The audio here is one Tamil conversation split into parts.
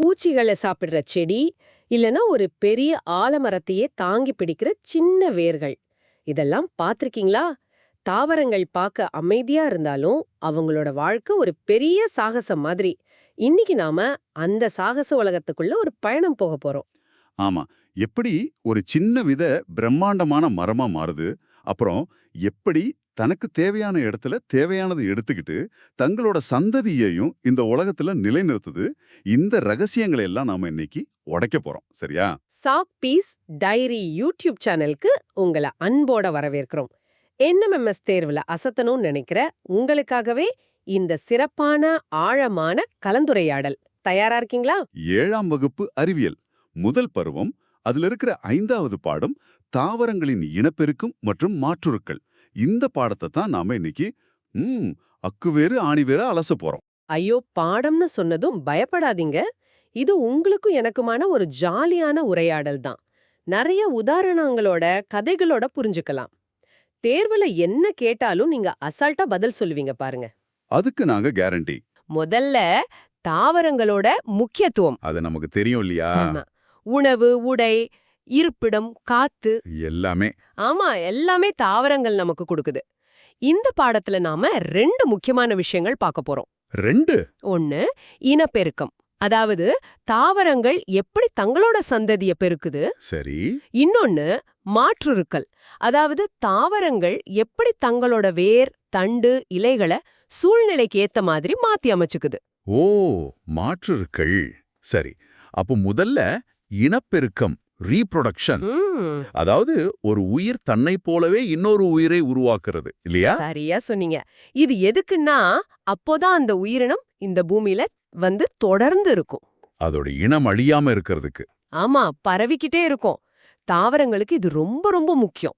பூச்சிகளை சாப்பிடுற செடி இல்லனா ஒரு பெரிய ஆலமரத்தையே தாங்கி பிடிக்கிற சின்ன வேர்கள். இதெல்லாம் பார்த்திருக்கீங்களா? தாவரங்கள் பார்க்க அமைதியா இருந்தாலும் அவங்களோட வாழ்க்கை ஒரு பெரிய சாகசம் மாதிரி. இன்னைக்கு நாம அந்த சாகச உலகத்துக்குள்ள ஒரு பயணம் போக போறோம். ஆமா. எப்படி ஒரு சின்ன வித பிரம்மாண்டமான மரமா மாறுது அப்புறம் எப்படி தனக்கு தேவையான இடத்துல தேவையானது எடுத்துக்கிட்டு தங்களோட சந்ததியையும் இந்த உலகத்துல நிலைநிறுத்துது இந்த ரகசியங்களை எல்லாம் நாம இன்னைக்கு உடைக்க போறோம். சரியா? சாக் பீஸ் டைரி யூடியூப் சேனலுக்கு உங்களை அன்போட வரவேற்கிறோம். என்எம்எம்எஸ் தேர்வுல அசத்தணும்னு நினைக்கிற உங்களுக்காகவே இந்த சிறப்பான ஆழமான கலந்துரையாடல். தயாரா இருக்கீங்களா? ஏழாம் வகுப்பு அறிவியல். முதல் பருவம் அதுல இருக்கிற ஐந்தாவது பாடம் தாவரங்களின் இனப்பெருக்கம் மற்றும் மாற்றுருக்கள். இந்த பாடத்தை தான் நாம இன்னைக்கு ம் அக்கு வேறு ஆணி வேறு அலச போறோம். ஐயோ பாடம்னு சொன்னதும் பயப்படாதீங்க. இது உங்களுக்கும் எனக்குமான ஒரு ஜாலியான உரையாடல் தான். நிறைய உதாரணங்களோட கதைகளோட புரிஞ்சுக்கலாம். தேர்வுல என்ன கேட்டாலும் நீங்க அசால்ட்டா பதில் சொல்லுவீங்க பாருங்க. அதுக்கு நாங்க கேரண்டி. முதல்ல தாவரங்களோட முக்கியத்துவம். அது நமக்கு தெரியும் இல்லையா. உணவு உடை இருப்பிடம் காத்து. எல்லாமே. ஆமா எல்லாமே தாவரங்கள் நமக்கு கொடுக்குது. இந்த பாடத்துல நாம ரெண்டு முக்கியமான விஷயங்கள் பார்க்க போறோம். ரெண்டு? ஒன்னு இனப்பெருக்கம். அதாவது தாவரங்கள் எப்படி தங்களோட சந்ததிய பெருக்குது? சரி. இன்னொன்னு மாற்றுருக்கள். அதாவது தாவரங்கள் எப்படி தங்களோட வேர் தண்டு இலைகளை சூழ்நிலைக்கு ஏத்த மாதிரி மாத்தி அமைச்சுக்குது. ஓ மாற்றுருக்கள். சரி அப்போ முதல்ல இனப்பெருக்கம். ரீப்ரொடக்ஷன் அதாவது ஒரு உயிர் தன்னை போலவே இன்னொரு உயிரை உருவாக்குறது இல்லையா? சரியா சொன்னீங்க. இது எதுக்குன்னா அப்போதான் அந்த உயிரினம் இந்த பூமியில வந்து தொடர்ந்து இருக்கும். அதோட இனம் அழியாம இருக்கிறதுக்கு. ஆமா பரவிக்கிட்டே இருக்கும். தாவரங்களுக்கு இது ரொம்ப ரொம்ப முக்கியம்.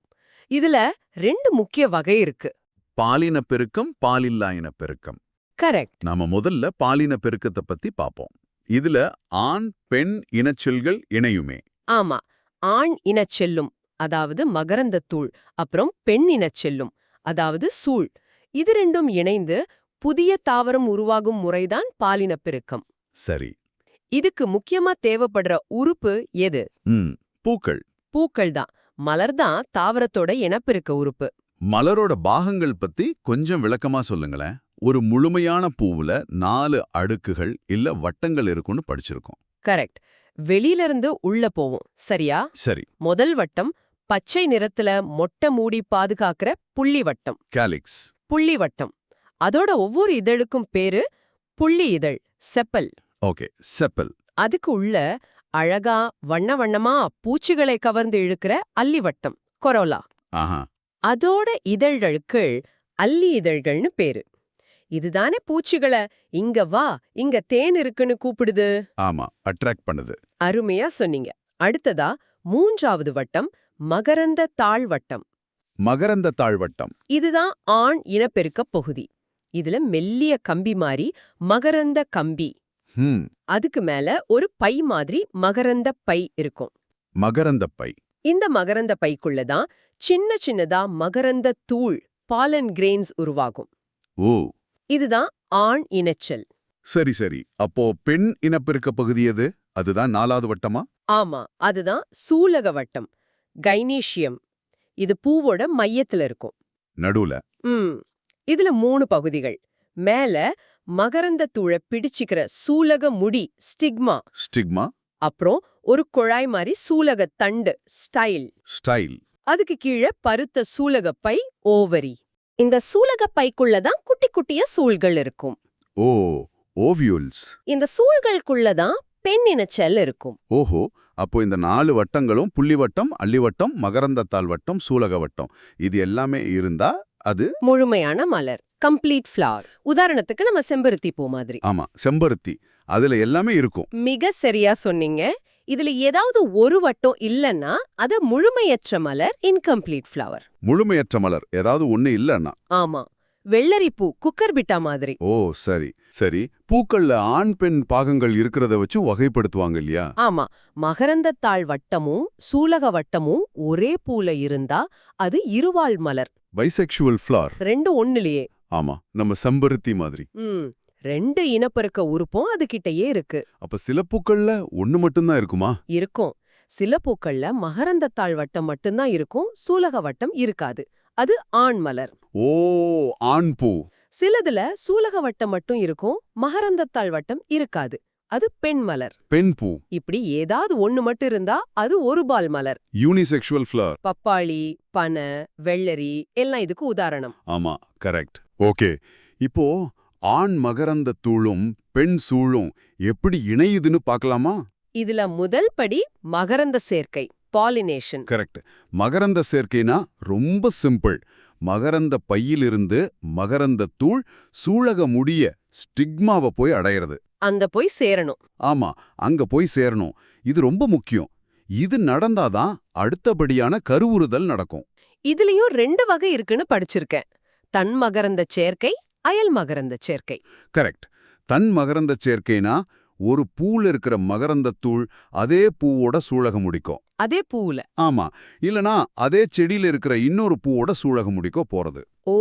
இதுல ரெண்டு முக்கிய வகை இருக்கு. பாலின பெருக்கம் பாலில்லா இனப்பெருக்கம் கரெக்ட். நாம முதல்ல பாலின பெருக்கத்தை பத்தி பாப்போம். இதுல ஆண் பெண் இனச்செல்கள் இணையுமே. ஆமா ஆண் இனச்செல்லும் அதாவது மகரந்தத்தூள் அப்புறம் பெண் இனச்செல்லும் அதாவது சூழ். இது ரெண்டும் இணைந்து புதிய தாவரம் உருவாகும் முறைதான் பாலினப் பெருக்கம். சரி. இதுக்கு முக்கியமா தேவைப்படுற உறுப்பு எது? பூக்கள். பூக்கள் தான். மலர் தான் தாவரத்தோட இனப்பெருக்க உறுப்பு. மலரோட பாகங்கள் பத்தி கொஞ்சம் விளக்கமா சொல்லுங்களேன். ஒரு முழுமையான பூவுல நாலு அடுக்குகள் இல்ல வட்டங்கள் இருக்கும்னு படிச்சிருக்கோம். கரெக்ட். வெளியில இருந்து உள்ள போவோம். சரியா? சரி. முதல் வட்டம் பச்சை நிறத்துல மொட்டை மூடி பாதுகாக்கிற புள்ளி வட்டம். கேலிக்ஸ் புள்ளி வட்டம். அதோட ஒவ்வொரு இதழுக்கும் பேரு புள்ளி இதழ் செப்பல். ஓகே செப்பல். அதுக்கு உள்ள அழகா வண்ண வண்ணமா பூச்சிகளை கவர்ந்து இழுக்கிற அல்லி வட்டம் கொரோலா. அதோட இதழ்களுக்கு அல்லி இதழ்கள்னு பேரு. இதுதானே பூச்சிகளை. இங்க வா இங்க தேன் இருக்குன்னு கூப்பிடுது. ஆமா அட்ராக்ட் பண்ணுது. அருமையா சொன்னீங்க. அடுத்ததா மூன்றாவது வட்டம் மகரந்த தாழ்வட்டம் மகரந்த தாழ்வட்டம் இதுதான் ஆண் இனப்பெருக்க பகுதி. இதுல மெல்லிய கம்பி மாதிரி மகரந்த கம்பி. அதுக்கு மேல ஒரு பை மாதிரி மகரந்த பை இருக்கும். மகரந்த பை. இந்த மகரந்த பைக்குள்ள தான் சின்ன சின்னதா மகரந்த தூள் பாலன் கிரெயின்ஸ் உருவாகும். ஓ. இதுதான் ஆண் இனச்சல் சரி சரி. அப்போ பெண் இனப்பெருக்க பகுதி எது? அதுதான் நாலாவது வட்டமா? ஆமா அதுதான் சூலக வட்டம் கைனீஷியம் இது பூவோட மையத்துல இருக்கும். நடுவுல. ம். இதுல மூணு பகுதிகள். மேல மகரந்த தூளை பிடிச்சிக்கிற சூலக முடி ஸ்டிக்மா. ஸ்டிக்மா? அப்புறம் ஒரு குழாய் மாதிரி சூலக தண்டு ஸ்டைல். ஸ்டைல். அதுக்கு கீழே பருத்த சூலக பை ஓவரி. இந்த சூலக பைக்குள்ள தான் குட்டி குட்டிய சூழ்கள் இருக்கும். ஓ ஓவியூல்ஸ். இந்த சூழ்களுக்குள்ள தான் பெண்ணின செல் இருக்கும். ஓஹோ அப்போ இந்த நாலு வட்டங்களும் புள்ளி வட்டம் அள்ளிவட்டம் மகரந்தத்தாள் வட்டம் சூலக வட்டம். இது எல்லாமே இருந்தா அது? முழுமையான மலர் கம்ப்ளீட் ஃப்ளவர் உதாரணத்துக்கு நம்ம செம்பருத்தி பூ மாதிரி. ஆமா செம்பருத்தி. அதுல எல்லாமே இருக்கும். மிக சரியா சொன்னீங்க. இதுல ஏதாவது ஒரு வட்டம் இல்லன்னா அது முழுமையற்ற மலர் இன்கம்ப்ளீட் ஃப்ளவர் முழுமையற்ற மலர் ஏதாவது ஒண்ணு இல்லன்னா? ஆமா. வெள்ளரி பூ குக்கர் பிட்டா மாதிரி. ஓ சரி. சரி. பூக்கள்ல ஆண் பெண் பாகங்கள் இருக்கிறத வச்சு வகைப்படுத்துவாங்க இல்லையா? ஆமா. மகரந்தத்தாள் வட்டமும் சூலக வட்டமும் ஒரே பூல இருந்தா அது இருவாள் மலர். பைசெக்சுவல் ஃப்ளார் ரெண்டு ஒண்ணுலயே. ஆமா. நம்ம செம்பருத்தி மாதிரி. ரெண்டு இனப்பெருக்க உறுப்பும் அதுகிட்டயே இருக்கு. அப்ப சில பூக்கள்ல ஒண்ணு மட்டும்தான் இருக்குமா? இருக்கும். சில பூக்கள்ல மகரந்தத்தாள் வட்டம் மட்டும்தான் இருக்கும் சூலக வட்டம் இருக்காது. அது ஆண் மலர். ஓ ஆண் பூ சிலதுல சூலக வட்டம் மட்டும் இருக்கும் மகரந்தத்தாள் வட்டம் இருக்காது. அது பெண் மலர். பெண் பூ இப்படி ஏதாவது ஒண்ணு மட்டும் இருந்தா அது ஒரு பால் மலர். யூனிசெக்சுவல் ஃபிளவர் பப்பாளி பனை வெள்ளரி எல்லாம் இதுக்கு உதாரணம். ஆமா கரெக்ட் ஓகே. இப்போ ஆண் மகரந்த தூளும் பெண் சூழும் எப்படி இணையுதுன்னு பார்க்கலாமா? இதுல முதல் படி மகரந்த சேர்க்கை பாலினேஷன் கரெக்ட் மகரந்த சேர்க்கைனா ரொம்ப சிம்பிள் மகரந்த பையிலிருந்து மகரந்த தூள் சூழக முடிய ஸ்டிக்மாவை போய் அடையிறது. அந்த போய் சேரணும். ஆமா அங்க போய் சேரணும். இது ரொம்ப முக்கியம். இது நடந்தாதான் அடுத்தபடியான கருவுறுதல் நடக்கும். இதுலயும் ரெண்டு வகை இருக்குன்னு படிச்சிருக்கேன். தன் மகரந்த சேர்க்கை அயல் மகரந்த சேர்க்கை. கரெக்ட் தன் மகரந்த சேர்க்கைனா ஒரு பூல இருக்கிற மகரந்த தூள் அதே பூவோட சூழக முடிக்கும். அதே பூவுல. ஆமா. இல்லனா அதே செடியில இருக்கிற இன்னொரு பூவோட சூழக முடிக்கோ போறது. ஓ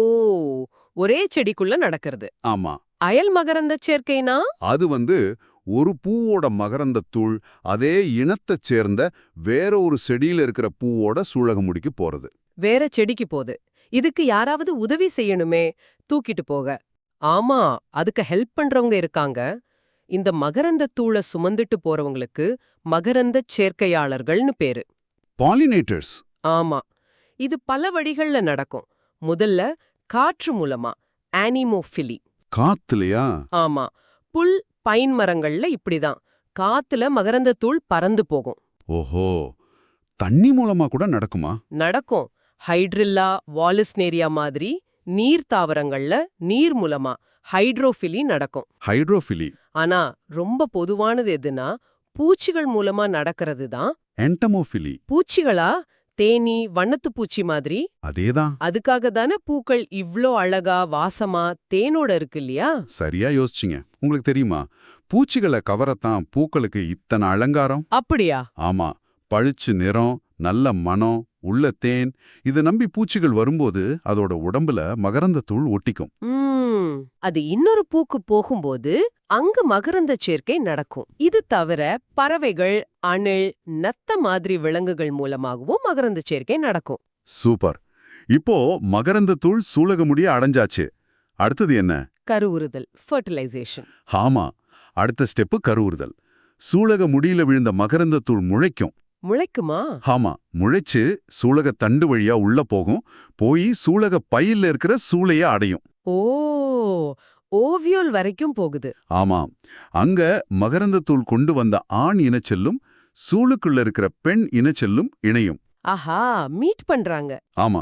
ஒரே செடிக்குள்ள நடக்கிறது. ஆமா. அயல் மகரந்த சேர்க்கைனா? அது வந்து ஒரு பூவோட மகரந்த தூள் அதே இனத்தைச் சேர்ந்த வேற ஒரு செடியில இருக்கிற பூவோட சூழக முடிக்கு போறது. வேற செடிக்கு போகுது இதுக்கு யாராவது உதவி செய்யணுமே. தூக்கிட்டு போக. ஆமா அதுக்கு ஹெல்ப் பண்றவங்க இருக்காங்க. இந்த மகரந்த தூளை சுமந்துட்டு போறவங்களுக்கு மகரந்த சேர்க்கையாளர்கள்னு பேரு. பாலினேட்டர்ஸ் ஆமா. இது பல வழிகள்ல நடக்கும். முதல்ல காற்று மூலமா ஆனிமோஃபிலி காத்துலயா? ஆமா. புல் பைன் மரங்கள்ல இப்படிதான். காத்துல மகரந்த தூள் பறந்து போகும். ஓஹோ. தண்ணி மூலமா கூட நடக்குமா? நடக்கும். ஹைட்ரில்லா வாலிஸ்னேரியா மாதிரி நீர் தாவரங்கள்ல நீர் மூலமா ஹைட்ரோஃபிலி நடக்கும். ஹைட்ரோஃபிலி. ஆனா ரொம்ப பொதுவானது எதுனா பூச்சிகள் மூலமா நடக்கிறது தான். என்டமோஃபிலி பூச்சிகளா? தேனீ வண்ணத்து பூச்சி மாதிரி. அதேதான் அதுக்காக தானே பூக்கள் இவ்ளோ அழகா வாசமா தேனோட இருக்கு இல்லையா? சரியா யோசிச்சிங்க. உங்களுக்கு தெரியுமா? பூச்சிகளை கவரத்தான் பூக்களுக்கு இத்தனை அலங்காரம். அப்படியா? ஆமா. பளிச்சு நிறம் நல்ல மனம் உள்ள தேன் இதை நம்பி பூச்சிகள் வரும்போது அதோட உடம்புல மகரந்த தூள் ஒட்டிக்கும். அது இன்னொரு பூக்கு போகும்போது அங்கு மகரந்த சேர்க்கை நடக்கும். இது தவிர பறவைகள் அணில் நத்த மாதிரி விலங்குகள் மூலமாகவும் மகரந்த சேர்க்கை நடக்கும். சூப்பர். இப்போ மகரந்த தூள் சூலக முடிய அடைஞ்சாச்சு. அடுத்தது என்ன? கருவுறுதல் ஃபர்டிலைசேஷன் ஆமா அடுத்த ஸ்டெப்பு கருவுறுதல். சூலக முடியில விழுந்த மகரந்த தூள் முளைக்கும். முளைக்குமா? ஆமா முளைச்சு சூலக தண்டு வழியா உள்ள போகும். போய் சூலக பையில இருக்கிற சூளைய அடையும். ஓ ஓவியோல் வரைக்கும் போகுது. ஆமா அங்க மகரந்த தூள் கொண்டு வந்த ஆண் இனச்செல்லும் சூளுக்குள்ள இருக்கிற பெண் இனச்செல்லும் இணையும். ஆஹா மீட் பண்றாங்க. ஆமா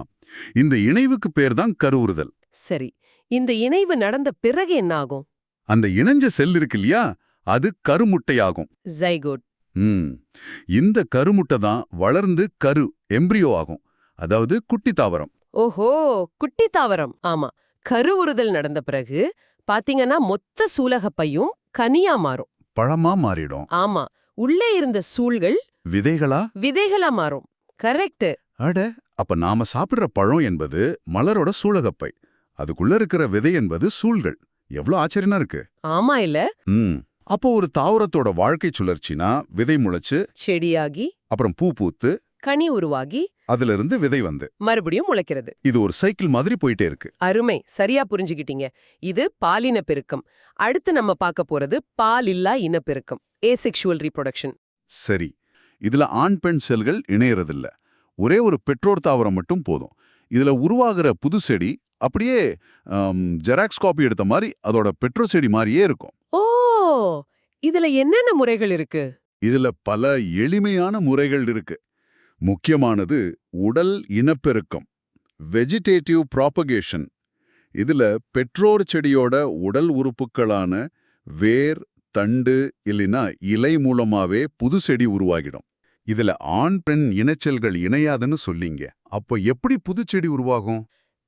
இந்த இணைவுக்கு பேர் தான் கருவுறுதல். சரி இந்த இணைவு நடந்த பிறகு என்ன ஆகும் அந்த இணைஞ்ச செல் இருக்கு இல்லையா அது கருமுட்டையாகும். ஜைகோட். ம். இந்த கருமுட்டை தான் வளர்ந்து கரு எம்ப்ரியோ ஆகும். அதாவது குட்டி தாவரம். ஓஹோ குட்டி தாவரம். ஆமா. கருவுறுதல் நடந்த பிறகு பாத்தீங்கன்னா மொத்த சூலகப்பையும் கனியா மாறும். பழமா மாறிடும். ஆமா. உள்ளே இருந்த சூள்கள் விதைகளா? விதைகளா மாறும். கரெக்ட் அட அப்ப நாம சாப்பிடுற பழம் என்பது மலரோட சூலகப்பை. அதுக்குள்ள இருக்கிற விதை என்பது சூழ்கள் எவ்வளவு ஆச்சரியமா இருக்கு. ஆமா இல்ல. ம். அப்போ ஒரு தாவரத்தோட வாழ்க்கை சுழற்சினா விதை முளைச்சு செடியாகி அப்புறம் பூ பூத்து கனி உருவாகி அதுல இருந்து விதை வந்து. மறுபடியும் முளைக்கிறது. இது ஒரு சைக்கிள் மாதிரி போயிட்டே இருக்கு. அருமை. சரியா புரிஞ்சுகிட்டீங்க இது பாலின பெருக்கம். அடுத்து நம்ம பார்க்க போறது பாலில்லா இனப்பெருக்கம். ஏசெக்சுவல் ரீப்ரொடக்ஷன் சரி. இதுல ஆண் பெண் செல்கள் இணையறதில்ல. ஒரே ஒரு பெற்றோர் தாவரம் மட்டும் போதும். இதுல உருவாகிற புது செடி அப்படியே ஜெராக்ஸ் காப்பி எடுத்த மாதிரி அதோட பெற்றோர் செடி மாதிரியே இருக்கும். ஓ! இதுல என்னென்ன முறைகள் இருக்கு? இதுல பல எளிமையான முறைகள் இருக்கு. முக்கியமானது உடல் இனப்பெருக்கம் வெஜிடேட்டிவ் ப்ராபகேஷன் இதுல பெற்றோர் செடியோட உடல் உறுப்புக்களான வேர் தண்டு இல்லைனா இலை மூலமாவே புது செடி உருவாகிடும். இதுல ஆண் பெண் இனச்செல்கள் இணையாதுன்னு சொல்லிங்க. அப்போ எப்படி புது செடி உருவாகும்?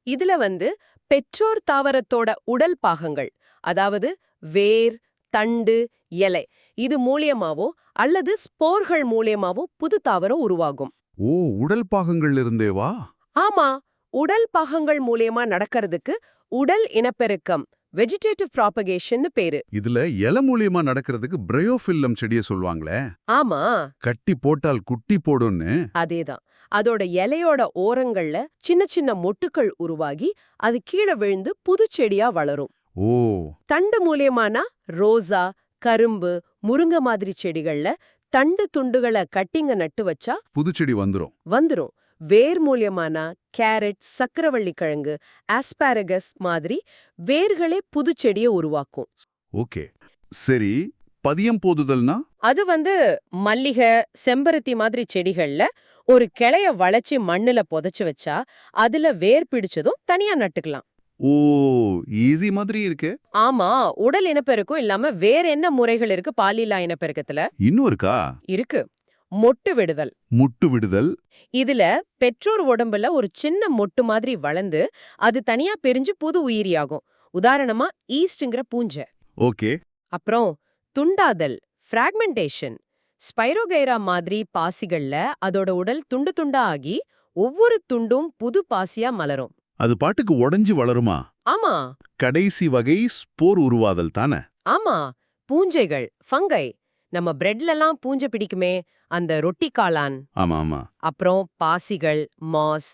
இதுல வந்து பெற்றோர் தாவரத்தோட உடல் பாகங்கள் அதாவது வேர் தண்டு இலை. இது மூலியமாவோ அல்லது ஸ்போர்கள் மூலியமாவோ புது தாவரம் உருவாகும். ஓ உடல் பாகங்கள் இருந்தேவா? ஆமா உடல் பாகங்கள் மூலியமா நடக்கிறதுக்கு உடல் இனப்பெருக்கம் வெஜிடேட்டிவ் ப்ராபகேஷன்னு பேரு. இதுல இலை மூலியமா நடக்கிறதுக்கு பிரயோஃபில்லம் செடியை சொல்லுவாங்களே ஆமா. கட்டி போட்டால் குட்டி போடும்னு. அதேதான். அதோட இலையோட ஓரங்கள்ல சின்ன சின்ன மொட்டுக்கள் உருவாகி அது கீழே விழுந்து புது செடியா வளரும். ஓ. தண்டு மூலியமானா ரோசா கரும்பு முருங்க மாதிரி செடிகள்ல தண்டு துண்டுகளை கட்டிங்க நட்டு வச்சா புதுச்செடி வந்துரும். வந்துரும். வேர் மூலியமானா கேரட் சக்கரவள்ளி கிழங்கு ஆஸ்பாரகஸ் மாதிரி வேர்களே புது செடியை உருவாக்கும். ஓகே. சரி பதியம் போதுதல்னா? அது வந்து மல்லிகை செம்பருத்தி மாதிரி செடிகள்ல ஒரு கிளைய வளைச்சு மண்ணுல புதைச்சு வச்சா அதுல வேர் பிடிச்சதும் தனியா நட்டுக்கலாம். ஓ ஈஸி மாதிரி இருக்கு. ஆமா உடல் இனப்பெருக்கம் இல்லாம வேற என்ன முறைகள் இருக்கு பாலில்லா இனப்பெருக்கத்துல? இன்னும் இருக்கா. இருக்கு மொட்டு விடுதல். முட்டு விடுதல். இதுல பெற்றோர் உடம்புல ஒரு சின்ன மொட்டு மாதிரி வளர்ந்து அது தனியா பிரிஞ்சு புது உயிரியாகும் உதாரணமா ஈஸ்ட்ங்கிற பூஞ்சை. ஓகே. அப்புறம் துண்டாதல் ஃப்ராக்மெண்டேஷன் ஸ்பைரோகைரா மாதிரி பாசிகள்ல அதோட உடல் துண்டு துண்டா ஆகி ஒவ்வொரு துண்டும் புது பாசியா மலரும். அது பாட்டுக்கு உடைஞ்சு வளருமா? ஆமா. கடைசி வகை ஸ்போர் உருவாதல் தானே? ஆமா. பூஞ்சைகள் ஃபங்கை. நம்ம பிரெட்லலாம் பூஞ்சை பிடிக்குமே அந்த ரொட்டி காளான். ஆமா ஆமா. அப்புறம் பாசிகள் மாஸ்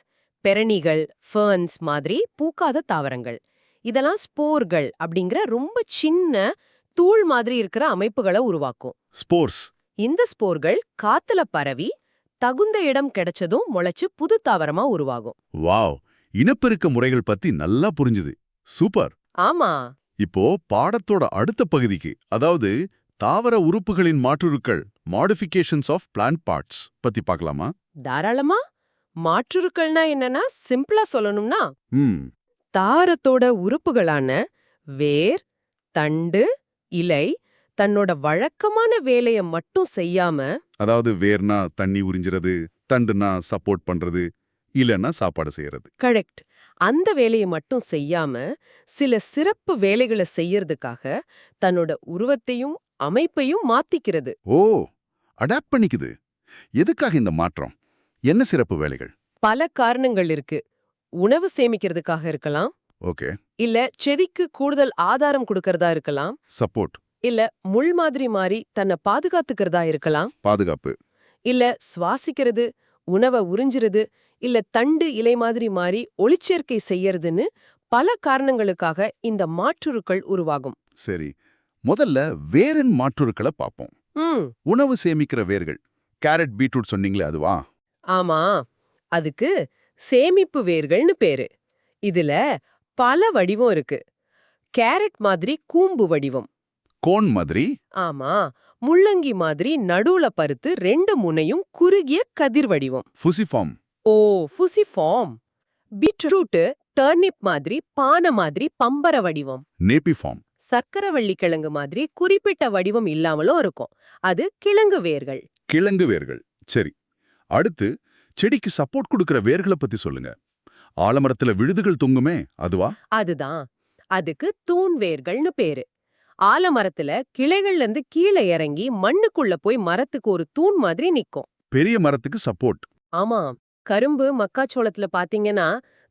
பெரணிகள் ஃபர்ன்ஸ் மாதிரி பூக்காத தாவரங்கள். இதெல்லாம் ஸ்போர்கள் அப்படிங்கிற ரொம்ப சின்ன தூள் மாதிரி இருக்கிற அமைப்புகளை உருவாக்கும். ஸ்போர்ஸ். இந்த ஸ்போர்கள் காத்துல பரவி தகுந்த இடம் கிடைச்சதும் முளைச்சு புது தாவரமா உருவாகும். வாவ். இனப்பெருக்க முறைகள் பத்தி நல்லா புரிஞ்சுது. சூப்பர். ஆமா. இப்போ பாடத்தோட அடுத்த பகுதிக்கு அதாவது தாவர உறுப்புகளின் மாற்றுருக்கள் மாடிஃபிகேஷன்ஸ் ஆஃப் பிளான்ட் பார்ட்ஸ் பத்தி பார்க்கலாமா? தாராளமா. மாற்றுருக்கள்னா என்னன்னா சிம்பிளா சொல்லணும்னா ம். தாரத்தோட உறுப்புகளான வேர் தண்டு இலை தன்னோட வழக்கமான வேலைய மட்டும் செய்யாம அதாவது வேர்னா தண்ணி உறிஞ்சிறது தண்டுனா சப்போர்ட் பண்றது இல்லைன்னா சாப்பாடு செய்யறது. கரெக்ட். அந்த வேலையை மட்டும் செய்யாம சில சிறப்பு வேலைகளை செய்யறதுக்காக தன்னோட உருவத்தையும் அமைப்பையும் மாத்திக்கிறது. ஓ! அடாப்ட் பண்ணிக்குது. எதுக்காக இந்த மாற்றம்? என்ன சிறப்பு வேலைகள்? பல காரணங்கள் இருக்கு. உணவு சேமிக்கிறதுக்காக இருக்கலாம். ஓகே. இல்ல செடிக்கு கூடுதல் ஆதாரம் கொடுக்கறதா இருக்கலாம். சப்போர்ட். இல்ல முள் மாதிரி மாறி தன்னை பாதுகாத்துக்கிறதா இருக்கலாம். பாதுகாப்பு. இல்ல சுவாசிக்கிறது உணவை உறிஞ்சிறது இல்ல தண்டு இலை மாதிரி மாறி ஒளிச்சேர்க்கை செய்யறதுன்னு பல காரணங்களுக்காக இந்த மாற்றுருக்கள் உருவாகும். சரி முதல்ல வேரின் மாற்றுருக்களை பார்ப்போம். உணவு சேமிக்கிற வேர்கள். கேரட் பீட்ரூட் சொன்னீங்களே அதுவா? ஆமா அதுக்கு சேமிப்பு வேர்கள்னு பேரு. இதுல பல வடிவம் இருக்கு. கேரட் மாதிரி கூம்பு வடிவம். கோன் மாதிரி? ஆமா முள்ளங்கி மாதிரி நடுவுல பருத்து ரெண்டு முனையும் குறுகிய கதிர் வடிவம். Fusiform. Oh fusiform beetroot turnip மாதிரி பானை மாதிரி பம்பர வடிவம். நேபிஃபார்ம். சர்க்கரவள்ளி கிழங்கு மாதிரி குறிப்பிட்ட வடிவம் இல்லாமலும் இருக்கும். அது கிழங்கு வேர்கள். கிழங்கு வேர்கள். சரி. அடுத்து செடிக்கு சப்போர்ட் கொடுக்கிற வேர்களை பத்தி சொல்லுங்க. ஆலமரத்துல விழுதுகள் தொங்குமே அதுவா? அதுதான். அதுக்கு தூண் வேர்கள்னு பேரு. ஆலமரத்துல கிளைகள்ல இருந்து கீழே இறங்கி மண்ணுக்குள்ள போய் மரத்துக்கு ஒரு தூண் மாதிரி நிக்கும். பெரிய மரத்துக்கு சப்போர்ட் ஆமா. கரும்பு மக்காச்சோளத்துல பாத்தீங்கன்னா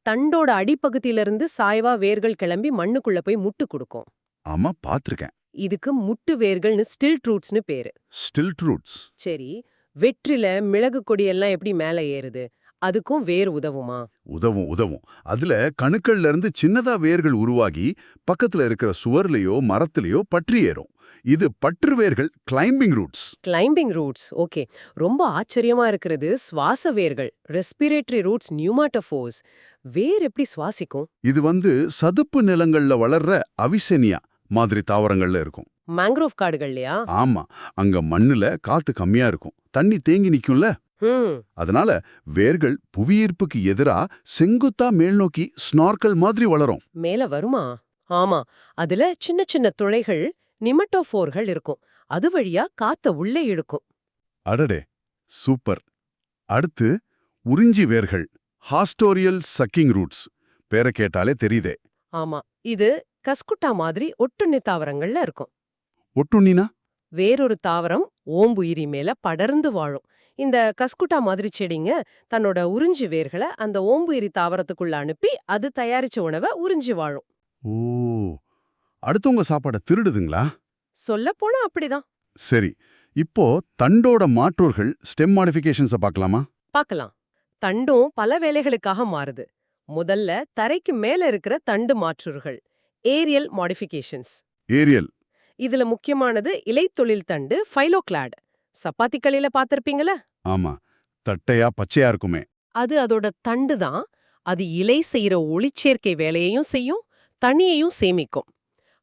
தண்டோட அடிப்பகுதியில இருந்து சாய்வா வேர்கள் கிளம்பி மண்ணுக்குள்ள போய் முட்டு கொடுக்கும். ஆமா பாத்திருக்கேன். இதுக்கு முட்டு வேர்கள்னு ஸ்டில் ட்ரூட்ஸ்னு பேரு. ஸ்டில் ட்ரூட்ஸ் சரி வெற்றில மிளகு கொடியெல்லாம் எப்படி மேல ஏறுது? அதுக்கும் வேர் உதவுமா? உதவும் உதவும். அதுல கணுக்கள்ல இருந்து சின்னதா வேர்கள் உருவாகி பக்கத்துல இருக்கிற சுவர்லயோ மரத்திலயோ பற்றி ஏறும். இது பற்று வேர்கள் climbing roots climbing roots okay ரொம்ப ஆச்சரியமா இருக்கிறது சுவாச வேர்கள் ரெஸ்பிரேட்டரி ரூட்ஸ் நியூமாட்டோஃபோர்ஸ் வேர் எப்படி சுவாசிக்கும்? இது வந்து சதுப்பு நிலங்கள்ல வளர்ற அவிசெனியா மாதிரி தாவரங்கள்ல இருக்கும். மேங்க்ரோவ் காடுகள்லையா? ஆமா. அங்க மண்ணுல காத்து கம்மியா இருக்கும். தண்ணி தேங்கி நிக்கும்ல. அதனால வேர்கள் புவியீர்ப்புக்கு எதிரா செங்குத்தா மேல்நோக்கி ஸ்னார்க்கல் மாதிரி வளரும். மேல வருமா? ஆமா. அதுல சின்ன சின்ன துளைகள் நிமட்டோஃபோர்கள் இருக்கும். அது வழியா காத்த உள்ளே இழுக்கும். அடடே சூப்பர். அடுத்து உறிஞ்சி வேர்கள் ஹாஸ்டோரியல் சக்கிங் ரூட்ஸ். பேரை கேட்டாலே தெரியுதே. ஆமா இது கஸ்குட்டா மாதிரி ஒட்டுண்ணி தாவரங்கள்ல இருக்கும். ஒட்டுண்ணினா? வேறொரு தாவரம் ஓம்புயிரி மேல படர்ந்து வாழும். இந்த கஸ்குட்டா மாதிரி செடிங்க தன்னோட உறிஞ்சி வேர்களை அந்த ஓம்புயிரி தாவரத்துக்குள்ள அனுப்பி அது தயாரிச்ச உணவை உறிஞ்சி வாழும். ஓ அடுத்தவங்க சாப்பாடை திருடுதுங்களா? சொல்லப்போனா அப்படிதான். சரி இப்போ தண்டோட மாற்றோர்கள் ஸ்டெம் மாடிஃபிகேஷன்ஸை பார்க்கலாமா? பார்க்கலாம். தண்டும் பல வேலைகளுக்காக மாறுது. முதல்ல தரைக்கு மேல இருக்கிற தண்டு மாற்றுகள் ஏரியல் மாடிஃபிகேஷன்ஸ். ஏரியல். இதுல முக்கியமானது இலைத்தொழில் தண்டு ஃபைலோக்ளாட். சப்பாத்தி களியில பார்த்திருப்பீங்கள? ஆமா தட்டையா பச்சையா இருக்குமே. அது அதோட தண்டு தான் அது இலை செய்யற ஒளிச்சேர்க்கை வேலையையும் செய்யும் தண்ணியையும் சேமிக்கும்.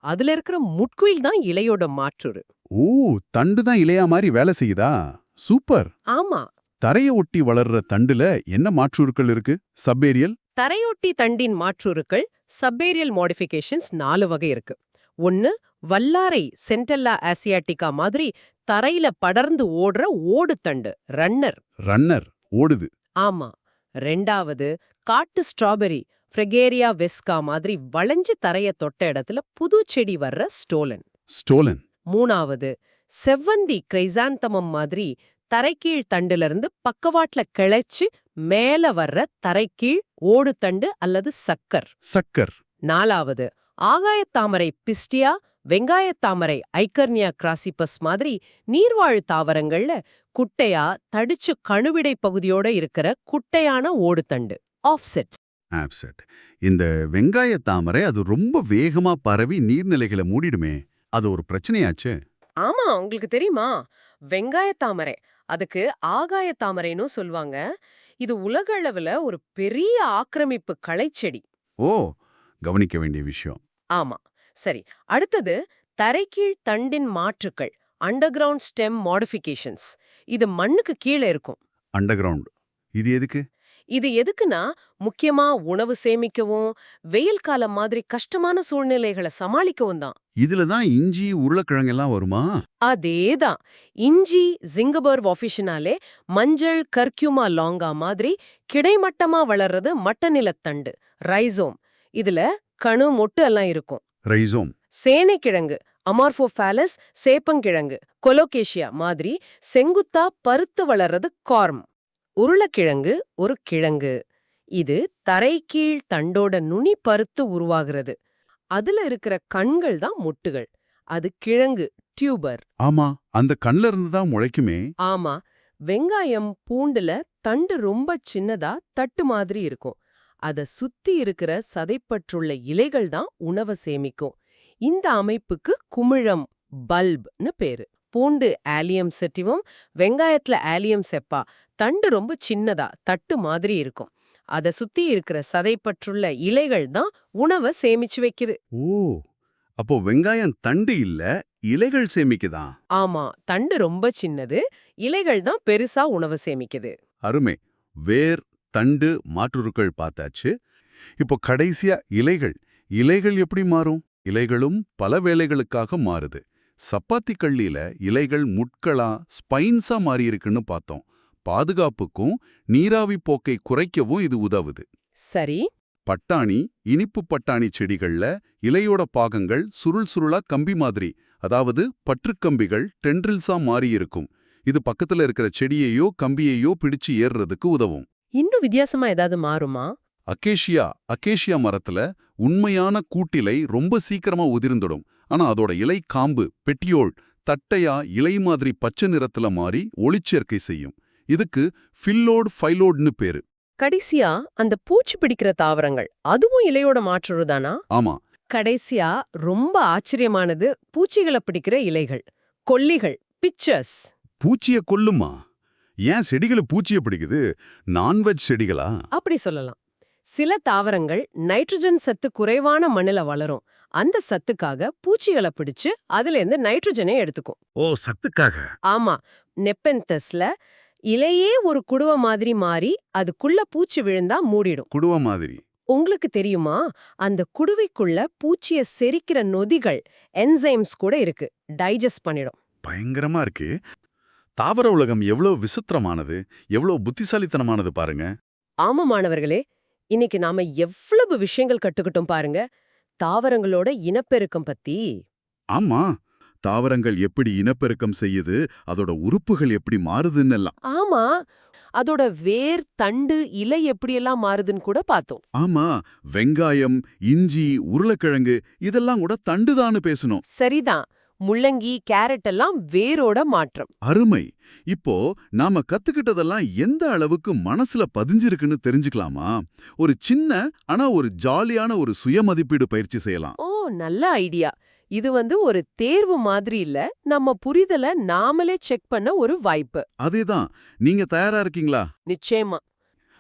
அதுல இருக்கிற முட்குயில் தான் இலையோட மாற்றுரு. ஓ தண்டு தான் இலையா மாதிரி வேலை செய்யுதா? சூப்பர். ஆமா. தரைய ஒட்டி வளர்ற தண்டுல என்ன மாற்றுருக்கள் இருக்கு? சப்பேரியல்? தரையொட்டி தண்டின் மாற்றுருக்கள் சப்பேரியல் மாடிஃபிகேஷன்ஸ் நாலு வகை இருக்கு. ஒன்னு வல்லாரை சென்டல்லா ஆசியாட்டிகா மாதிரி தரையில படர்ந்து ஓடுற ஓடுதண்டு ரன்னர். ரன்னர் ஓடுது. ஆமா. ரெண்டாவது காட்டு ஸ்ட்ராபெரி ஃப்ரெகேரியா வெஸ்கா மாதிரி வளைஞ்சு தரைய தொட்ட இடத்துல புது செடி வர்ற ஸ்டோலன். ஸ்டோலன். மூணாவது செவ்வந்தி கிரைசாந்தமம் மாதிரி தரைக்கீழ் தண்டுல இருந்து பக்கவாட்ல கிளைச்சு மேல வர்ற தரைக்கீழ் ஓடுதண்டு அல்லது சக்கர். சக்கர். நாலாவது ஆகாயத்தாமரை பிஸ்டியா வெங்காயத்தாமரை ஐக்கர்னியா கிராசிபஸ் மாதிரி நீர்வாழ் தாவரங்கள்ல குட்டையா தடிச்சு கணுவிடை பகுதியோட இருக்கிற குட்டையான ஓடுதண்டு ஆஃப்செட். ஆப்செட். இந்த வெங்காய தாமரை அது ரொம்ப வேகமா பரவி நீர்நிலைகளை மூடிடுமே. அது ஒரு பிரச்சனையாச்சு. ஆமா உங்களுக்கு தெரியுமா? வெங்காயத்தாமரை அதுக்கு ஆகாயத்தாமரைன்னு சொல்லுவாங்க. இது உலக அளவுல ஒரு பெரிய ஆக்கிரமிப்பு களைச்செடி ஓ கவனிக்க வேண்டிய விஷயம். ஆமா. சரி அடுத்தது தரைக்கீழ் தண்டின் மாற்றுக்கள் அண்டர் கிரவுண்ட் ஸ்டெம் மாடிஃபிகேஷன்ஸ் இது மண்ணுக்கு கீழே இருக்கும். அண்டர் கிரவுண்ட் இது எதுக்கு? இது எதுக்குன்னா முக்கியமா உணவு சேமிக்கவும் வெயில் காலம் மாதிரி கஷ்டமான சூழ்நிலைகளை சமாளிக்கவும் தான். இதுல தான் இஞ்சி உருளைக்கிழங்கெல்லாம் வருமா? அதேதான் இஞ்சி ஜிங்கபர்வ் ஆஃபிஷனாலே மஞ்சள் கர்க்யூமா லாங்கா மாதிரி கிடைமட்டமா வளர்றது மட்டநிலத்தண்டு ரைசோம் இதுல கணு மொட்டு எல்லாம் இருக்கும். ரைசோம் சேனைக்கிழங்கு அமார்போஃபாலஸ் சேப்பங்கிழங்கு கொலோகேஷியா மாதிரி செங்குத்தா பருத்து வளர்றது கார்ம். உருளைக்கிழங்கு ஒரு கிழங்கு. இது தரைக்கீழ் தண்டோட நுனி பருத்து உருவாகிறது. அதுல இருக்கிற கண்கள் தான் முட்டுகள். அது கிழங்கு டியூபர். ஆமா அந்த கண்ல இருந்து தான் முளைக்குமே. ஆமா வெங்காயம் பூண்டுல தண்டு ரொம்ப சின்னதா தட்டு மாதிரி இருக்கும். அத சுத்தி இருக்கிற சதைப்பற்றுள்ள இலைகள் தான் உணவை சேமிக்கும். இந்த அமைப்புக்கு குமிழம் பல்ப்னு பேரு. பூண்டு ஆலியம் செட்டிவம் வெங்காயத்துல ஆலியம் செப்பா தண்டு ரொம்ப சின்னதா தட்டு மாதிரி இருக்கும். அத சுத்தி இருக்கிற சதைப்பற்றுள்ள இலைகள் தான் உணவை சேமிச்சு வைக்குது. ஓ! அப்போ வெங்காயம் தண்டு இல்ல இலைகள் சேமிக்குதான் ஆமா தண்டு ரொம்ப சின்னது இலைகள் தான் பெருசா உணவை சேமிக்குது. அருமை. வேர் தண்டு மாற்றுருக்கள் பார்த்தாச்சு. இப்போ கடைசியா இலைகள். இலைகள் எப்படி மாறும்? இலைகளும் பல வேலைகளுக்காக மாறுது. சப்பாத்தி கள்ளியில இலைகள் முட்களா ஸ்பைன்ஸா மாறி இருக்குன்னு பார்த்தோம். பாதுகாப்புக்கும் நீராவி போக்கை குறைக்கவும் இது உதவுது. சரி. பட்டாணி இனிப்பு பட்டாணி செடிகள்ல இலையோட பாகங்கள் சுருள் சுருளா கம்பி மாதிரி அதாவது பற்றுக்கம்பிகள் டென்ட்ரில்ஸா மாறி இருக்கும் இது பக்கத்துல இருக்கிற செடியையோ கம்பியையோ பிடிச்சு ஏறுறதுக்கு உதவும். இன்னும் வித்தியாசமா ஏதாவது மாறுமா? அக்கேஷியா அக்கேஷியா மரத்துல உண்மையான கூட்டிலை ரொம்ப சீக்கிரமா உதிர்ந்துடும். ஆனா அதோட இலை காம்பு பெட்டியோல் தட்டையா இலை மாதிரி பச்சை நிறத்துல மாறி ஒளிச்சேர்க்கை செய்யும். இதுக்கு ஃபில்லோட் ஃபைலோட்னு பேரு. கடைசியா அந்த பூச்சி பிடிக்கிற தாவரங்கள் அதுவும் இலையோட மாற்றுருதானா ஆமா. கடைசியா ரொம்ப ஆச்சரியமானது பூச்சிகளை பிடிக்கிற இலைகள் கொல்லிகள் பிக்சர்ஸ் பூச்சிய கொல்லுமா? ஏன் செடிகளை பூச்சிய பிடிக்குது? நான்வெஜ் செடிகளா? அப்படி சொல்லலாம். சில தாவரங்கள் நைட்ரஜன் சத்து குறைவான மண்ணுல வளரும். அந்த சத்துக்காக பூச்சிகளை பிடிச்சு அதுல இருந்து நைட்ரஜனை எடுத்துக்கும். ஓ சத்துக்காக? ஆமா. நெப்பென்தஸ்ல இலையே ஒரு குடுவ மாதிரி மாறி அதுக்குள்ள பூச்சி விழுந்தா மூடிடும். குடுவ மாதிரி. உங்களுக்கு தெரியுமா? அந்த குடுவைக்குள்ள பூச்சிய செரிக்கிற நொதிகள் என்சைம்ஸ் கூட இருக்கு. டைஜஸ்ட் பண்ணிடும். பயங்கரமா இருக்கு. தாவர உலகம் எவ்வளவு விசித்திரமானது எவ்வளவு புத்திசாலித்தனமானது பாருங்க. ஆமா மாணவர்களே இன்னைக்கு நாம எவ்வளவு விஷயங்கள் கட்டுக்கிட்டோம் பாருங்க. தாவரங்களோட இனப்பெருக்கம் பத்தி. ஆமா. தாவரங்கள் எப்படி இனப்பெருக்கம் செய்யுது அதோட உறுப்புகள் எப்படி மாறுதுன்னெல்லாம் ஆமா அதோட வேர் தண்டு இலை எப்படியெல்லாம் மாறுதுன்னு கூட பார்த்தோம். ஆமா வெங்காயம் இஞ்சி உருளைக்கிழங்கு இதெல்லாம் கூட தண்டுதான்னு பேசணும் சரிதான் முள்ளங்கி கேரட் எல்லாம் வேரோட மாற்றம். அருமை. இப்போ நாம கத்துக்கிட்டதெல்லாம் எந்த அளவுக்கு மனசுல பதிஞ்சிருக்குன்னு தெரிஞ்சுக்கலாமா? ஒரு சின்ன ஆனா ஒரு ஜாலியான ஒரு சுயமதிப்பீடு பயிற்சி செய்யலாம். ஓ நல்ல ஐடியா. இது வந்து ஒரு தேர்வு மாதிரி இல்ல. நம்ம புரிதல நாமளே செக் பண்ண ஒரு வாய்ப்பு. அதேதான். நீங்க தயாரா இருக்கீங்களா? நிச்சயமா.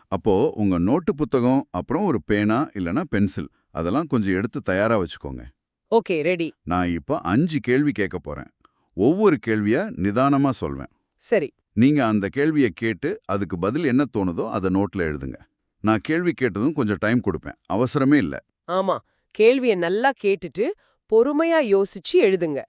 அப்போ உங்க நோட்டு புத்தகம் அப்புறம் ஒரு பேனா இல்லனா பென்சில். அதெல்லாம் கொஞ்சம் எடுத்து தயாரா வச்சுக்கோங்க. Okay ready. நான் இப்போ அஞ்சு கேள்வி கேட்க போறேன். ஒவ்வொரு கேள்வியா நிதானமா சொல்வேன். சரி. நீங்க அந்த கேள்வியை கேட்டு அதுக்கு பதில் என்ன தோணுதோ அதை நோட்ல எழுதுங்க. நான் கேள்வி கேட்டதும் கொஞ்சம் டைம் கொடுப்பேன். அவசரமே இல்ல. ஆமா. கேள்விய நல்லா கேட்டுட்டு பொறுமையா யோசிச்சு எழுதுங்க.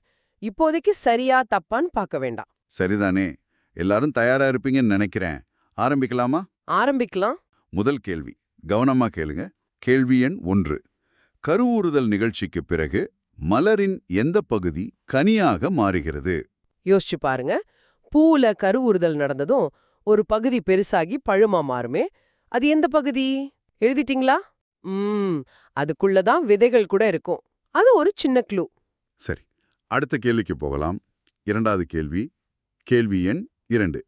இப்போதைக்கு சரியா தப்பான்னு பார்க்க வேண்டாம். சரிதானே? எல்லாரும் தயாரா இருப்பீங்கன்னு நினைக்கிறேன். ஆரம்பிக்கலாமா? ஆரம்பிக்கலாம். முதல் கேள்வி. கவனமா கேளுங்க. கேள்வி எண் ஒன்று. கருவூறுதல் நிகழ்ச்சிக்கு பிறகு மலரின் எந்த பகுதி கனியாக மாறுகிறது? யோசிச்சு பாருங்க. பூல கருவுறுதல் நடந்ததும் ஒரு பகுதி பெருசாகி பழுமா மாறுமே. அது எந்த பகுதி? எழுதிட்டீங்களா? ம். அதுக்குள்ளதான் விதைகள் கூட இருக்கும். அது ஒரு சின்ன க்ளூ சரி அடுத்த கேள்விக்கு போகலாம். இரண்டாவது கேள்வி கேள்வி எண் இரண்டு.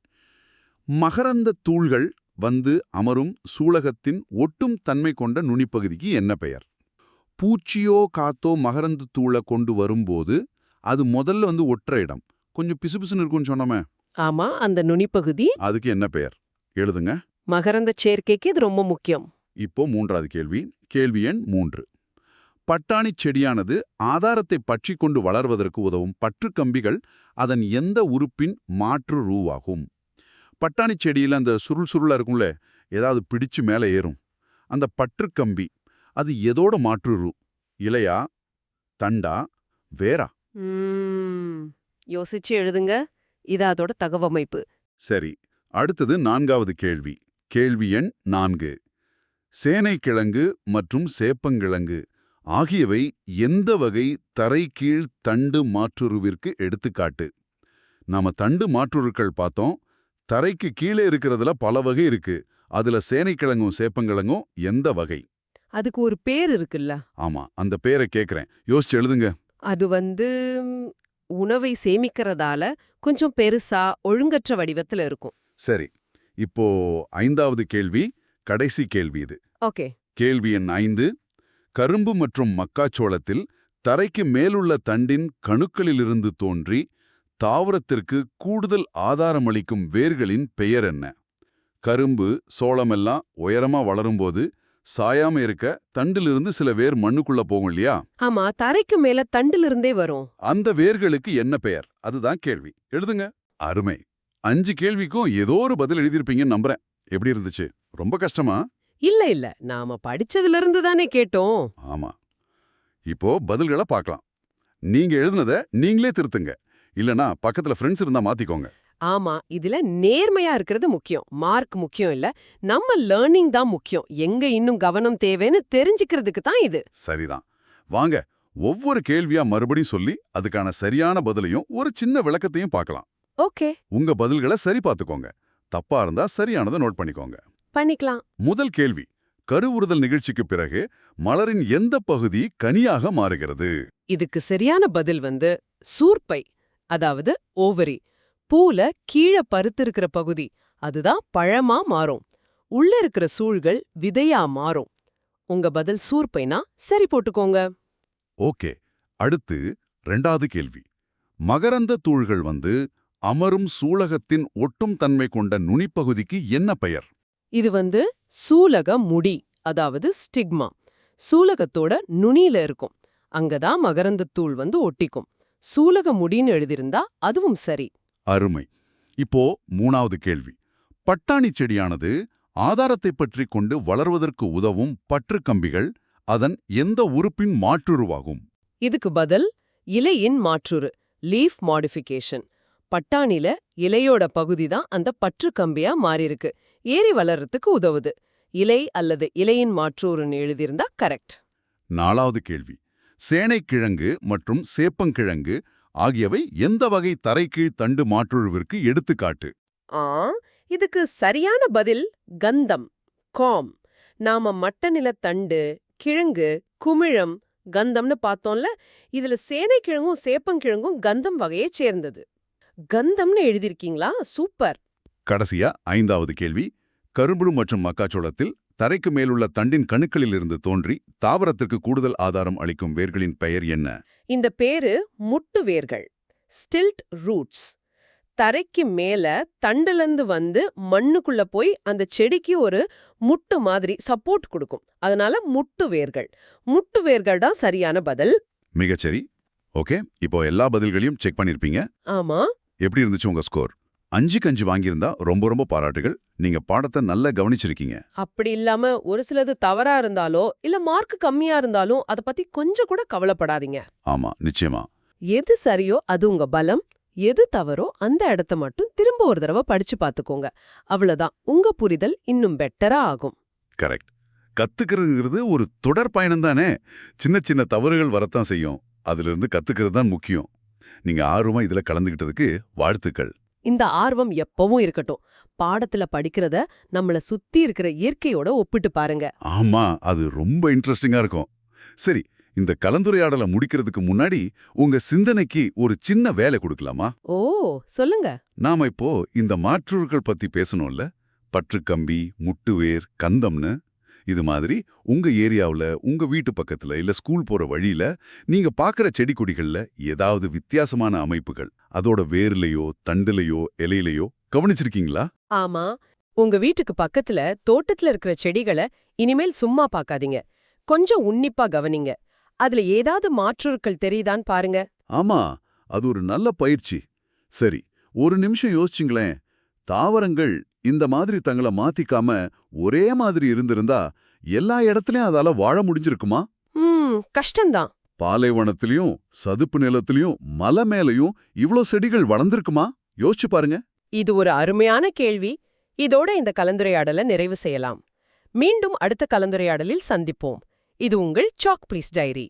மகரந்த தூள்கள் வந்து அமரும் சூலகத்தின் ஒட்டும் தன்மை கொண்ட நுனிப்பகுதிக்கு என்ன பெயர்? பூச்சியோ காத்தோ மகரந்த தூளை கொண்டு வரும்போது அது முதல்ல வந்து ஒற்ற இடம். கொஞ்சம் பிசுபிசுன்னு இருக்கும்னு சொன்னோமே. ஆமா அந்த நுனிப்பகுதி. அதுக்கு என்ன பெயர்? எழுதுங்க. மகரந்த சேர்க்கைக்கு இது ரொம்ப முக்கியம். இப்போ மூன்றாவது கேள்வி கேள்வி எண் மூன்று. பட்டாணிச் செடியானது ஆதாரத்தை பற்றிக் கொண்டு வளர்வதற்கு உதவும் பற்றுக் கம்பிகள் அதன் எந்த உறுப்பின் மாற்று ரூவாகும். பட்டாணிச் செடியில அந்த சுருள் சுருளா இருக்கும்ல ஏதாவது பிடிச்சு மேலே ஏறும். அந்த பற்றுக் கம்பி அது எதோட மாற்று ரூ? இலையா தண்டா ம், யோசிச்சு எழுதுங்க. இது அதோட தகவமைப்பு. சரி அடுத்தது நான்காவது கேள்வி. கேள்வி எண் நான்கு. சேனைக்கிழங்கு மற்றும் சேப்பங்கிழங்கு. ஆகியவை எந்த வகை தரைகீழ் தண்டு மாற்றுருவிற்கு எடுத்துக்காட்டு? நாம தண்டு மாற்றுருக்கள் பார்த்தோம். தரைக்கு கீழே இருக்கிறதுல பல வகை இருக்கு. அதுல சேனைக்கிழங்கும் சேப்பங்கிழங்கும் எந்த வகை? அதுக்கு ஒரு பேர் இருக்குல்ல? ஆமா அந்த பேரை கேக்குறேன். யோசிச்சு எழுதுங்க. அது வந்து உணவை சேமிக்கிறதால கொஞ்சம் பெருசா ஒழுங்கற்ற வடிவத்துல இருக்கும். சரி. இப்போ ஐந்தாவது கேள்வி கடைசி கேள்வி இது. ஓகே. கேள்வி எண் ஐந்து கரும்பு மற்றும் மக்காச்சோளத்தில் தரைக்கு மேலுள்ள தண்டின் கணுக்களிலிருந்து தோன்றி தாவரத்திற்கு கூடுதல் ஆதாரமளிக்கும் வேர்களின் பெயர் என்ன? கரும்பு சோளமெல்லாம் உயரமா வளரும்போது சாயாம இருக்க தண்டிலிருந்து சில வேர் மண்ணுக்குள்ள போகும் இல்லையா? ஆமா தரைக்கு மேல தண்டுல இருந்தே வரும். அந்த வேர்களுக்கு என்ன பெயர்? அதுதான் கேள்வி. எழுதுங்க. அருமை. அஞ்சு கேள்விக்கும் ஏதோ ஒரு பதில் எழுதியிருப்பீங்கன்னு நம்புறேன். எப்படி இருந்துச்சு? ரொம்ப கஷ்டமா? இல்ல இல்ல. நாம படிச்சதுல இருந்து தானே கேட்டோம். ஆமா. இப்போ பதில்களை பார்க்கலாம் நீங்க எழுதுனத நீங்களே திருத்துங்க. இல்லனா பக்கத்துல ஃப்ரெண்ட்ஸ் இருந்தா மாத்திக்கோங்க. ஆமா. இதுல நேர்மையா இருக்கிறது முக்கியம். மார்க் முக்கியம் இல்ல. நம்ம லேர்னிங் தான் முக்கியம். எங்க இன்னும் கவனம் தேவைன்னு தெரிஞ்சுக்கிறதுக்கு தான் இது. சரிதான். வாங்க. ஒவ்வொரு கேள்வியா மறுபடியும் சொல்லி அதுக்கான சரியான பதிலையும் ஒரு சின்ன விளக்கத்தையும் பார்க்கலாம் ஓகே. உங்க பதில்களை சரி பார்த்துக்கோங்க. தப்பா இருந்தா சரியானதை நோட் பண்ணிக்கோங்க. பண்ணிக்கலாம். முதல் கேள்வி கருவுறுதல் நிகழ்ச்சிக்கு பிறகு மலரின் எந்த பகுதி கனியாக மாறுகிறது? இதுக்கு சரியான பதில் வந்து சூர்ப்பை அதாவது ஓவரி. பூல கீழே பருத்திருக்கிற பகுதி அதுதான் பழமா மாறும். உள்ள இருக்கிற சூழ்கள் விதையா மாறும். உங்க பதில் சூர்ப்பைனா சரி போட்டுக்கோங்க. ஓகே அடுத்து ரெண்டாவது கேள்வி. மகரந்த தூள்கள் வந்து அமரும் சூலகத்தின் ஒட்டும் தன்மை கொண்ட நுனிப்பகுதிக்கு என்ன பெயர்? இது வந்து சூலக முடி அதாவது ஸ்டிக்மா சூலகத்தோட நுனியில இருக்கும். அங்கதான் மகரந்தத் தூள் வந்து ஒட்டிக்கும். சூலக முடின்னு எழுதியிருந்தா அதுவும் சரி. அருமை. இப்போ மூணாவது கேள்வி. பட்டாணி செடியானது ஆதாரத்தை பற்றி கொண்டு வளர்வதற்கு உதவும் பற்றுக் கம்பிகள் அதன் எந்த உறுப்பின் மாற்றுருவாகும்? இதுக்கு பதில் இலையின் மாற்றுரு லீஃப் மாடிஃபிகேஷன் பட்டாணில இலையோட பகுதி தான் அந்த பற்று கம்பியா மாறிருக்கு ஏறி வளர்றதுக்கு உதவுது. இலை அல்லது இலையின் மாற்றூருன்னு எழுதியிருந்தா கரெக்ட். நாலாவது கேள்வி. சேனைக்கிழங்கு மற்றும் சேப்பங்கிழங்கு ஆகியவை எந்த வகை தரைக்கீழ் தண்டு மாற்றுருவிற்கு எடுத்துக்காட்டு? ஆ இதுக்கு சரியான பதில் கந்தம் காம். நாம மட்ட நிலத்தண்டு கிழங்கு குமிழம் கந்தம்னு பார்த்தோம்ல இதுல சேனைக்கிழங்கும் சேப்பங்கிழங்கும் கந்தம் வகையைச் சேர்ந்தது. கந்தம்னு எழுதிருக்கீங்களா சூப்பர். கடைசியா ஐந்தாவது கேள்வி கரும்புழு மற்றும் மக்காச்சோளத்தில் தரைக்கு மேலுள்ள தண்டின் கணுக்களிலிருந்து தோன்றி தாவரத்திற்கு கூடுதல் ஆதாரம் அளிக்கும் வேர்களின் பெயர் என்ன? இந்த பேரு முட்டு வேர்கள் ஸ்டில்ட் ரூட்ஸ். தரைக்கு மேல தண்டுலந்து வந்து மண்ணுக்குள்ள போய் அந்த செடிக்கு ஒரு முட்டு மாதிரி சப்போர்ட் கொடுக்கும். அதனால முட்டு வேர்கள். முட்டு வேர்கள் தான் சரியான பதில். மிகச்சரி. ஓகே இப்போ எல்லா பதில்களையும் செக் பண்ணிருப்பீங்க. ஆமா. எப்படி இருந்துச்சு உங்க ஸ்கோர் அஞ்சுக்கு அஞ்சு வாங்கியிருந்தா ரொம்ப ரொம்ப பாராட்டுகள். நீங்க பாடத்தை நல்லா கவனிச்சிருக்கீங்க. அப்படி இல்லாம ஒரு சிலது தவறா இருந்தாலோ இல்ல மார்க் கம்மியா இருந்தாலும் அத பத்தி கொஞ்சம் கூட கவலைப்படாதீங்க. ஆமா நிச்சயமா. எது சரியோ அது உங்க பலம் எது தவறோ அந்த இடத்த மட்டும் திரும்ப ஒரு தடவை படிச்சு பாத்துக்கோங்க. அவ்வளவுதான். உங்க புரிதல் இன்னும் பெட்டரா ஆகும். கரெக்ட் கத்துக்கிறதுங்கிறது ஒரு தொடர் பயணம் தானே. சின்ன சின்ன தவறுகள் வரத்தான் செய்யும். அதுல இருந்து கத்துக்கிறது தான் முக்கியம். நீங்க ஆர்வமா இதுல கலந்துகிட்டதுக்கு வாழ்த்துக்கள். இந்த ஆர்வம் எப்பவும் இருக்கட்டும். பாடத்துல படிக்கிறத நம்மள சுத்தி இருக்கிற இயற்கையோட ஒப்பிட்டு பாருங்க. ஆமா அது ரொம்ப இன்ட்ரெஸ்டிங்கா இருக்கும். சரி இந்த கலந்துரையாடலை முடிக்கிறதுக்கு முன்னாடி உங்க சிந்தனைக்கு ஒரு சின்ன வேலை கொடுக்கலாமா? ஓ சொல்லுங்க. நாம இப்போ இந்த மாற்றூர்கள் பத்தி பேசணும்ல. பற்றுக்கம்பி முட்டுவேர் கந்தம்னு. இது மாதிரி உங்க ஏரியாவுல உங்க வீட்டு பக்கத்துல இல்ல ஸ்கூல் போற வழியில நீங்க பாக்குற செடி கொடிகள்ல ஏதாவது வித்தியாசமான அமைப்புகள் அதோட வேர்லயோ தண்டுலயோ இலையிலையோ கவனிச்சிருக்கீங்களா? ஆமா. உங்க வீட்டுக்கு பக்கத்துல தோட்டத்துல இருக்கிற செடிகளை இனிமேல் சும்மா பார்க்காதீங்க கொஞ்சம் உன்னிப்பா கவனிங்க. அதுல ஏதாவது மாற்றுருக்கள் தெரியுதான்னு பாருங்க. ஆமா. அது ஒரு நல்ல பயிற்சி. சரி ஒரு நிமிஷம் யோசிச்சுங்களேன். தாவரங்கள் இந்த மாதிரி தங்களை மாத்திக்காம ஒரே மாதிரி இருந்திருந்தா எல்லா இடத்துலயும் அதால வாழ முடிஞ்சிருக்குமா? கஷ்டம்தான். பாலைவனத்திலயும் சதுப்பு நிலத்திலயும் மலை மேலயும் இவ்ளோ செடிகள் வளர்ந்திருக்குமா? யோசிச்சு பாருங்க. இது ஒரு அருமையான கேள்வி. இதோட இந்த கலந்துரையாடலை நிறைவு செய்யலாம். மீண்டும் அடுத்த கலந்துரையாடலில் சந்திப்போம். இது உங்கள் சாக் ப்ளீஸ் டைரி